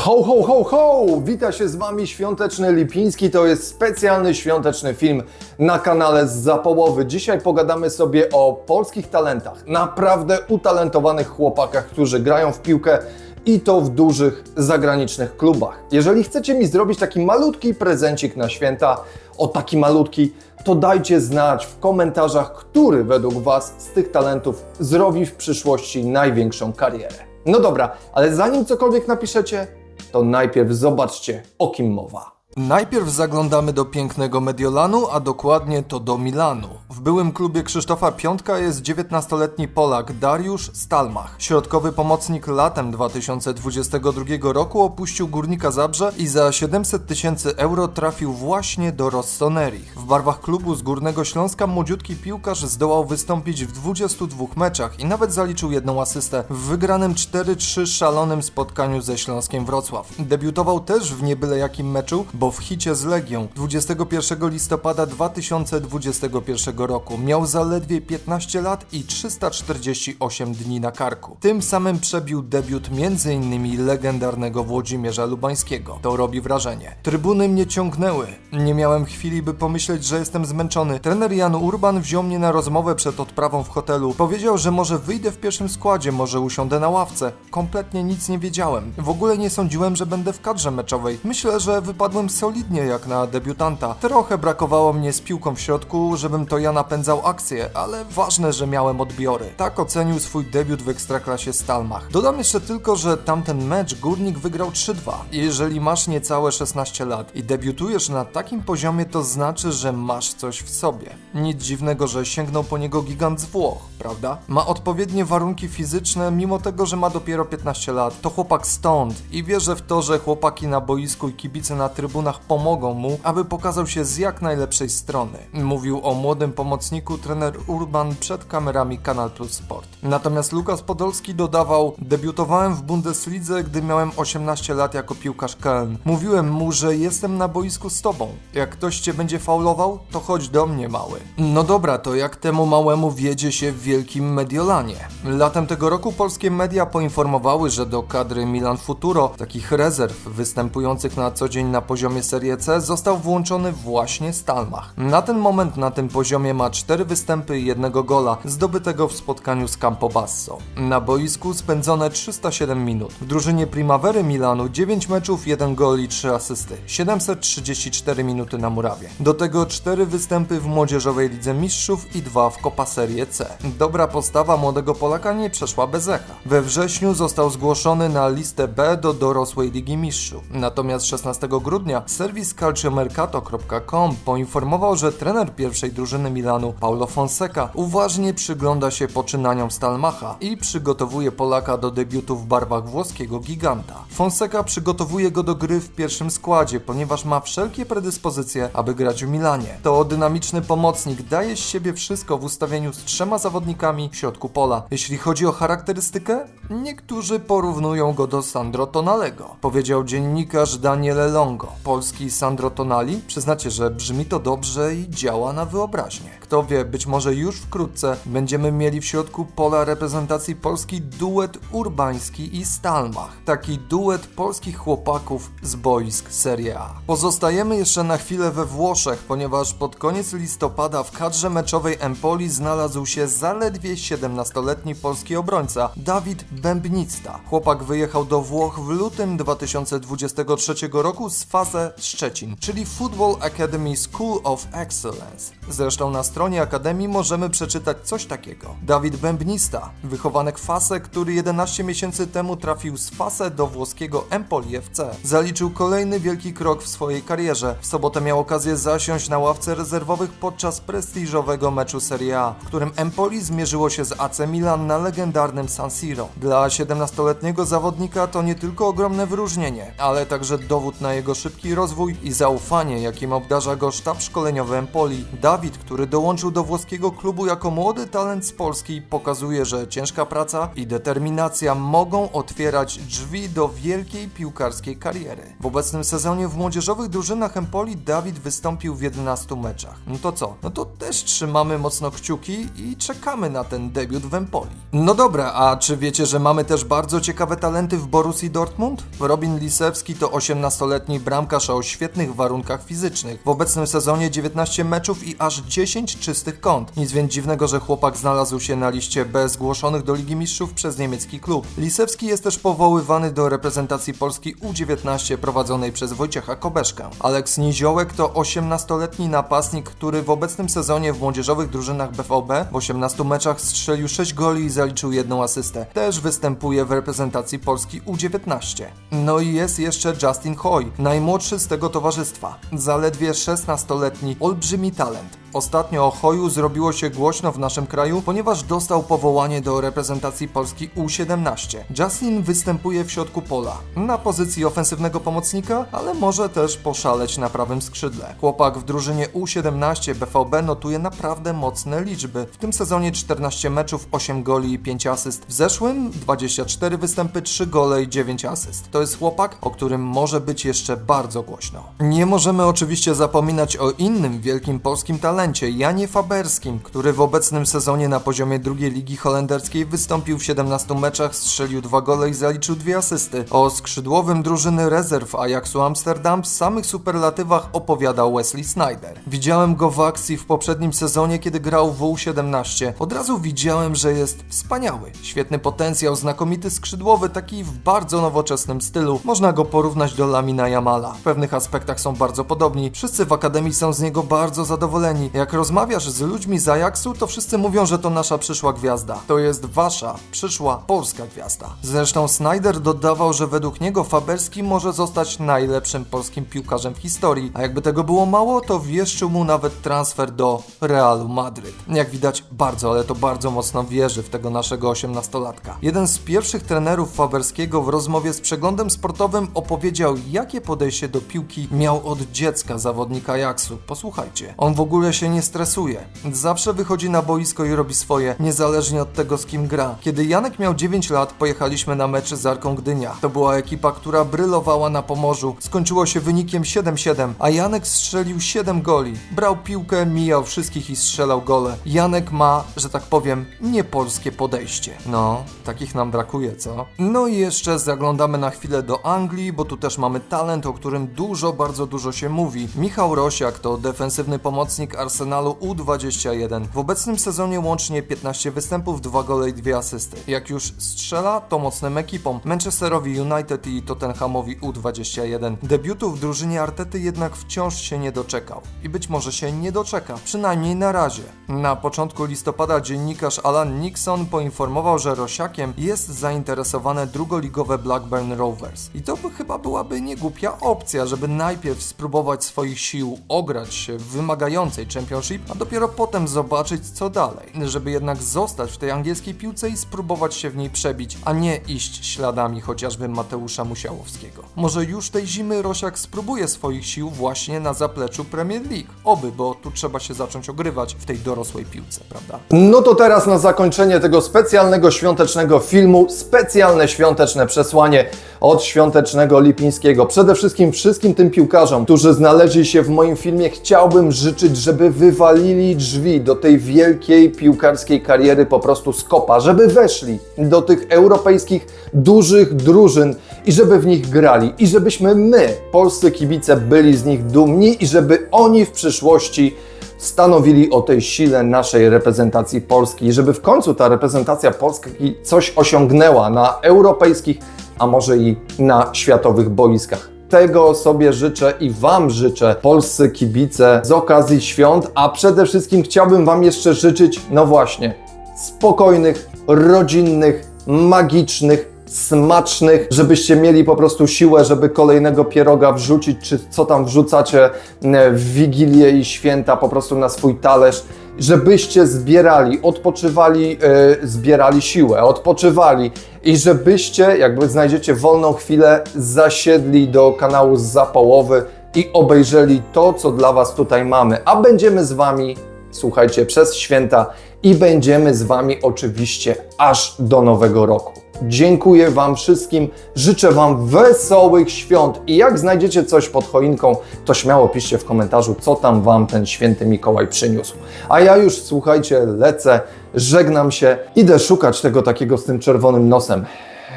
Ho, ho, ho, ho! Wita się z Wami Świąteczny Lipiński. To jest specjalny świąteczny film na kanale z Zapołowy. Dzisiaj pogadamy sobie o polskich talentach. Naprawdę utalentowanych chłopakach, którzy grają w piłkę i to w dużych zagranicznych klubach. Jeżeli chcecie mi zrobić taki malutki prezencik na święta, o taki malutki, to dajcie znać w komentarzach, który według Was z tych talentów zrobi w przyszłości największą karierę. No dobra, ale zanim cokolwiek napiszecie, to najpierw zobaczcie, o kim mowa. Najpierw zaglądamy do pięknego Mediolanu, a dokładnie to do Milanu. W byłym klubie Krzysztofa Piątka jest 19-letni Polak Dariusz Stalmach. Środkowy pomocnik latem 2022 roku opuścił Górnika Zabrze i za 700 tysięcy euro trafił właśnie do Rossoneri. W barwach klubu z Górnego Śląska młodziutki piłkarz zdołał wystąpić w 22 meczach i nawet zaliczył jedną asystę w wygranym 4-3 szalonym spotkaniu ze Śląskiem Wrocław. Debiutował też w niebyle jakim meczu, bo w hicie z Legią 21 listopada 2021 roku miał zaledwie 15 lat i 348 dni na karku. Tym samym przebił debiut m.in. legendarnego Włodzimierza Lubańskiego. To robi wrażenie. Trybuny mnie ciągnęły. Nie miałem chwili, by pomyśleć, że jestem zmęczony. Trener Jan Urban wziął mnie na rozmowę przed odprawą w hotelu. Powiedział, że może wyjdę w pierwszym składzie, może usiądę na ławce. Kompletnie nic nie wiedziałem. W ogóle nie sądziłem, że będę w kadrze meczowej. Myślę, że wypadłem solidnie jak na debiutanta. Trochę brakowało mnie z piłką w środku, żebym to ja napędzał akcję, ale ważne, że miałem odbiory. Tak ocenił swój debiut w Ekstraklasie Stalmach. Dodam jeszcze tylko, że tamten mecz Górnik wygrał 3-2. Jeżeli masz niecałe 16 lat i debiutujesz na takim poziomie, to znaczy, że masz coś w sobie. Nic dziwnego, że sięgnął po niego gigant z Włoch, prawda? Ma odpowiednie warunki fizyczne, mimo tego, że ma dopiero 15 lat. To chłopak stąd i wierzę w to, że chłopaki na boisku i kibice na trybunach pomogą mu, aby pokazał się z jak najlepszej strony. Mówił o młodym pomocniku trener Urban przed kamerami Kanal Plus Sport. Natomiast Lukas Podolski dodawał: Debiutowałem w Bundeslidze, gdy miałem 18 lat jako piłkarz Köln. Mówiłem mu, że jestem na boisku z tobą. Jak ktoś cię będzie faulował, to chodź do mnie, mały. No dobra, to jak temu małemu wiedzie się w wielkim Mediolanie? Latem tego roku polskie media poinformowały, że do kadry Milan Futuro, takich rezerw występujących na co dzień na poziomie Serie C, został włączony właśnie Stalmach. Na ten moment na tym poziomie ma 4 występy i jednego gola, zdobytego w spotkaniu z Campobasso. Na boisku spędzone 307 minut. W drużynie Primavery Milanu 9 meczów, 1 gol i 3 asysty. 734 minuty na murawie. Do tego 4 występy w Młodzieżowej Lidze Mistrzów i 2 w Copa Serie C. Dobra postawa młodego Polaka nie przeszła bez echa. We wrześniu został zgłoszony na listę B do dorosłej Ligi Mistrzów. Natomiast 16 grudnia serwis calciomercato.com poinformował, że trener pierwszej drużyny Milanu, Paulo Fonseca, uważnie przygląda się poczynaniom Stalmacha i przygotowuje Polaka do debiutu w barwach włoskiego giganta. Fonseca przygotowuje go do gry w pierwszym składzie, ponieważ ma wszelkie predyspozycje, aby grać w Milanie. To dynamiczny pomocnik, daje z siebie wszystko w ustawieniu z trzema zawodnikami w środku pola. Jeśli chodzi o charakterystykę, niektórzy porównują go do Sandro Tonalego, powiedział dziennikarz Daniele Longo. Polski Sandro Tonali? Przyznacie, że brzmi to dobrze i działa na wyobraźnię. Kto wie, być może już wkrótce będziemy mieli w środku pola reprezentacji Polski duet urbański i Stalmach. Taki duet polskich chłopaków z boisk Serie A. Pozostajemy jeszcze na chwilę we Włoszech, ponieważ pod koniec listopada w kadrze meczowej Empoli znalazł się zaledwie 17-letni polski obrońca Dawid Bębnista. Chłopak wyjechał do Włoch w lutym 2023 roku z Fase Szczecin, czyli Football Academy School of Excellence. Zresztą na stronie Akademii możemy przeczytać coś takiego. Dawid Bębnista, wychowanek Fase, który 11 miesięcy temu trafił z Fase do włoskiego Empoli FC. Zaliczył kolejny wielki krok w swojej karierze. W sobotę miał okazję zasiąść na ławce rezerwowych podczas prestiżowego meczu Serie A, w którym Empoli zmierzyło się z AC Milan na legendarnym San Siro. Dla 17-letniego zawodnika to nie tylko ogromne wyróżnienie, ale także dowód na jego szybki rozwój i zaufanie, jakim obdarza go sztab szkoleniowy Empoli. Dawid, który dołączył do włoskiego klubu jako młody talent z Polski, pokazuje, że ciężka praca i determinacja mogą otwierać drzwi do wielkiej piłkarskiej kariery. W obecnym sezonie w młodzieżowych drużynach Empoli Dawid wystąpił w 11 meczach. No to co? No to też trzymamy mocno kciuki i czekamy na ten debiut w Empoli. No dobra, a czy wiecie, że mamy też bardzo ciekawe talenty w Borussii Dortmund? Robin Lisewski to 18-letni bramkarz o świetnych warunkach fizycznych. W obecnym sezonie 19 meczów i aż 10 czystych kąt. Nic więc dziwnego, że chłopak znalazł się na liście B zgłoszonych do Ligi Mistrzów przez niemiecki klub. Lisewski jest też powoływany do reprezentacji Polski U19 prowadzonej przez Wojciecha Kobeszkę. Aleks Niziołek to 18-letni napastnik, który w obecnym sezonie w młodzieżowych drużynach BVB w 18 meczach strzelił 6 goli i zaliczył jedną asystę. Też występuje w reprezentacji Polski U19. No i jest jeszcze Justin Hoy, najmłodszy z tego towarzystwa. Zaledwie 16-letni, olbrzymi talent. Ostatnio o Hoju zrobiło się głośno w naszym kraju, ponieważ dostał powołanie do reprezentacji Polski U17. Justin występuje w środku pola, na pozycji ofensywnego pomocnika, ale może też poszaleć na prawym skrzydle. Chłopak w drużynie U17 BVB notuje naprawdę mocne liczby. W tym sezonie 14 meczów, 8 goli i 5 asyst. W zeszłym 24 występy, 3 gole i 9 asyst. To jest chłopak, o którym może być jeszcze bardzo głośno. Nie możemy oczywiście zapominać o innym wielkim polskim talencie, Janie Faberskim, który w obecnym sezonie na poziomie drugiej ligi holenderskiej wystąpił w 17 meczach, strzelił 2 gole i zaliczył 2 asysty. O skrzydłowym drużyny rezerw Ajaxu Amsterdam w samych superlatywach opowiadał Wesley Snyder. Widziałem go w akcji w poprzednim sezonie, kiedy grał w U17. Od razu widziałem, że jest wspaniały. Świetny potencjał, znakomity skrzydłowy, taki w bardzo nowoczesnym stylu. Można go porównać do Lamina Jamala. W pewnych aspektach są bardzo podobni. Wszyscy w akademii są z niego bardzo zadowoleni. Jak rozmawiasz z ludźmi z Ajaxu, to wszyscy mówią, że to nasza przyszła gwiazda. To jest wasza przyszła polska gwiazda. Zresztą Snyder dodawał, że według niego Faberski może zostać najlepszym polskim piłkarzem w historii, a jakby tego było mało, to wieszczył mu nawet transfer do Realu Madryt. Jak widać, bardzo, ale to bardzo mocno wierzy w tego naszego osiemnastolatka. Jeden z pierwszych trenerów Faberskiego w rozmowie z przeglądem sportowym opowiedział, jakie podejście do piłki miał od dziecka zawodnik Ajaxu. Posłuchajcie. On w ogóle się nie stresuje. Zawsze wychodzi na boisko i robi swoje, niezależnie od tego, z kim gra. Kiedy Janek miał 9 lat, pojechaliśmy na mecz z Arką Gdynia. To była ekipa, która brylowała na Pomorzu. Skończyło się wynikiem 7-7, a Janek strzelił 7 goli. Brał piłkę, mijał wszystkich i strzelał gole. Janek ma, że tak powiem, niepolskie podejście. No, takich nam brakuje, co? No i jeszcze zaglądamy na chwilę do Anglii, bo tu też mamy talent, o którym dużo, bardzo dużo się mówi. Michał Rosiak to defensywny pomocnik Arsenalu U21. W obecnym sezonie łącznie 15 występów, 2 gole i 2 asysty. Jak już strzela, to mocnym ekipom. Manchesterowi United i Tottenhamowi U21. Debiutu w drużynie Artety jednak wciąż się nie doczekał. I być może się nie doczeka, przynajmniej na razie. Na początku listopada dziennikarz Alan Nixon poinformował, że Rosiakiem jest zainteresowane drugoligowe Blackburn Rovers. I to by chyba byłaby niegłupia opcja, żeby najpierw spróbować swoich sił ograć się w wymagającej Championship, a dopiero potem zobaczyć co dalej. Żeby jednak zostać w tej angielskiej piłce i spróbować się w niej przebić, a nie iść śladami chociażby Mateusza Musiałowskiego. Może już tej zimy Rosiak spróbuje swoich sił właśnie na zapleczu Premier League. Oby, bo tu trzeba się zacząć ogrywać w tej dorosłej piłce, prawda? No to teraz na zakończenie tego specjalnego świątecznego filmu, specjalne świąteczne przesłanie od świątecznego Lipińskiego. Przede wszystkim wszystkim tym piłkarzom, którzy znaleźli się w moim filmie, chciałbym życzyć, żeby wywalili drzwi do tej wielkiej piłkarskiej kariery po prostu z żeby weszli do tych europejskich dużych drużyn i żeby w nich grali i żebyśmy my, polscy kibice, byli z nich dumni i żeby oni w przyszłości stanowili o tej sile naszej reprezentacji Polski żeby w końcu ta reprezentacja Polski coś osiągnęła na europejskich, a może i na światowych boiskach. Tego sobie życzę i Wam życzę, polscy kibice, z okazji świąt, a przede wszystkim chciałbym Wam jeszcze życzyć, no właśnie, spokojnych, rodzinnych, magicznych, smacznych, żebyście mieli po prostu siłę, żeby kolejnego pieroga wrzucić, czy co tam wrzucacie e, w Wigilię i święta po prostu na swój talerz, żebyście zbierali, odpoczywali, e, zbierali siłę, odpoczywali i żebyście, jakby znajdziecie wolną chwilę, zasiedli do kanału z Zapołowy, i obejrzeli to, co dla Was tutaj mamy. A będziemy z Wami, słuchajcie, przez święta i będziemy z Wami oczywiście aż do Nowego Roku. Dziękuję Wam wszystkim, życzę Wam wesołych świąt i jak znajdziecie coś pod choinką, to śmiało piszcie w komentarzu, co tam Wam ten święty Mikołaj przyniósł. A ja już, słuchajcie, lecę, żegnam się, idę szukać tego takiego z tym czerwonym nosem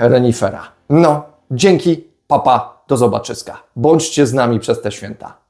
renifera. No, dzięki, papa, do zobaczyska. Bądźcie z nami przez te święta.